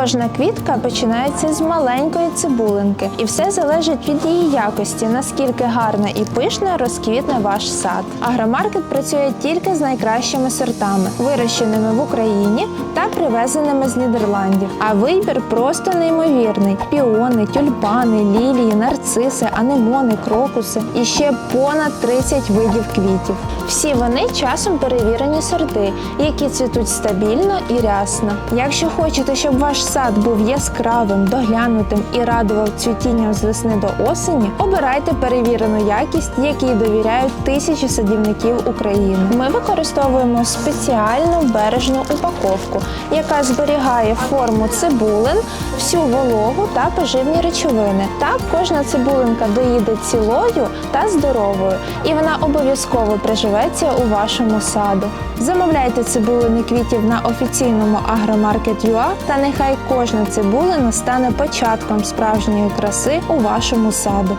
Кожна квітка починається з маленької цибулинки, і все залежить від її якості, наскільки гарна і пишна розквітне ваш сад. Агромаркет працює тільки з найкращими сортами, вирощеними в Україні та привезеними з Нідерландів. А вибір просто неймовірний: піони, тюльпани, лілії, нарциси, анемони, крокуси і ще понад 30 видів квітів. Всі вони часом перевірені сорти, які цвітуть стабільно і рясно. Якщо хочете, щоб ваш сад був яскравим, доглянутим і радував цвітінням з весни до осені, обирайте перевірену якість, якій довіряють тисячі садівників України. Ми використовуємо спеціальну бережну упаковку, яка зберігає форму цибулин, всю вологу та поживні речовини. Так кожна цибулинка доїде цілою та здоровою, і вона обов'язково приживеться у вашому саду. Замовляйте цибулини квітів на офіційному агромаркет.ua та нехай кожна цибулина стане початком справжньої краси у вашому саду.